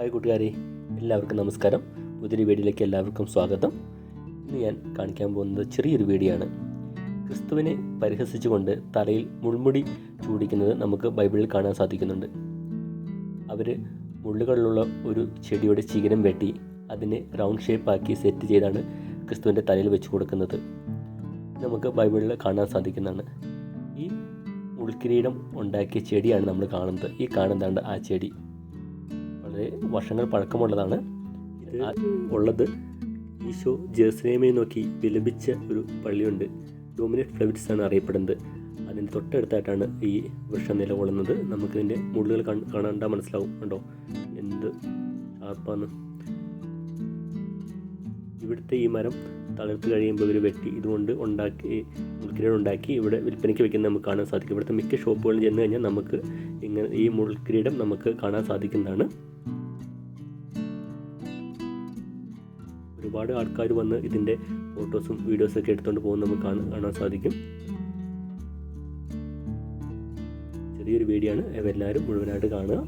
Hi കൂട്ടുകാരെ എല്ലാവർക്കും നമസ്കാരം. പുതിയൊരു വീഡിയോയിലേക്ക് എല്ലാവർക്കും സ്വാഗതം. ഇന്ന് ഞാൻ കാണിക്കാൻ പോകുന്നത് ചെറിയൊരു വീഡിയോ ആണ് ക്രിസ്തുവിനെ പരിഹസിച്ചുകൊണ്ട് തലയിൽ മുൾമുടി ചൂടിക്കുന്നത് നമുക്ക് ബൈബിളിൽ കാണാൻ സാധിക്കുന്നുണ്ട്. അവർ മുള്ളുകളിലുള്ള ഒരു ചെടിയുടെ ചികരം വെട്ടി അതിനെ റൗണ്ട് ഷേപ്പാക്കി സെറ്റ് ചെയ്താണ് ക്രിസ്തുവിന്റെ തലയിൽ വെച്ച് കൊടുക്കുന്നത്. നമുക്ക് ബൈബിളിൽ കാണാൻ സാധിക്കുന്നതാണ്. ഈ ഉൾക്കിരീടം ഉണ്ടാക്കിയ ചെടിയാണ് നമ്മൾ കാണുന്നത്. ഈ കാണുന്നതാണ് ആ ചെടി. വളരെ വർഷങ്ങൾ പഴക്കമുള്ളതാണ്. ഉള്ളത് ഈശോ ജെറുസലേമെ നോക്കി വിലപിച്ച ഒരു പള്ളിയുണ്ട്. ഡോമിനേറ്റ് ഫ്ലവിറ്റ്സ് ആണ് അറിയപ്പെടുന്നത്. അതിന്റെ തൊട്ടടുത്തായിട്ടാണ് ഈ വൃക്ഷം നിലകൊള്ളുന്നത്. നമുക്കിതിന്റെ മുള്ളുകൾ കാണാണ്ടാ മനസ്സിലാവും കണ്ടോ? എന്ത് ഷാർപ്പാണ് ഇവിടുത്തെ ഈ മരം തളർത്ത് കഴിയുമ്പോൾ ഇവർ വെട്ടി ഇതുകൊണ്ട് ഉണ്ടാക്കി മുൾക്കിരീടം ഉണ്ടാക്കി ഇവിടെ വിൽപ്പനയ്ക്ക് വെക്കുന്ന നമുക്ക് കാണാൻ സാധിക്കും. ഇവിടുത്തെ മിക്ക ഷോപ്പുകളിൽ ചെന്ന് കഴിഞ്ഞാൽ നമുക്ക് ഇങ്ങനെ ഈ മുൾക്കിരീടം നമുക്ക് കാണാൻ സാധിക്കുന്നതാണ്. ഒരുപാട് ആൾക്കാർ വന്ന് ഇതിന്റെ ഫോട്ടോസും വീഡിയോസൊക്കെ എടുത്തുകൊണ്ട് പോകുന്ന നമുക്ക് കാണാൻ സാധിക്കും. ചെറിയൊരു വീഡിയോ ആണ് എല്ലാവരും മുഴുവനായിട്ട് കാണുക.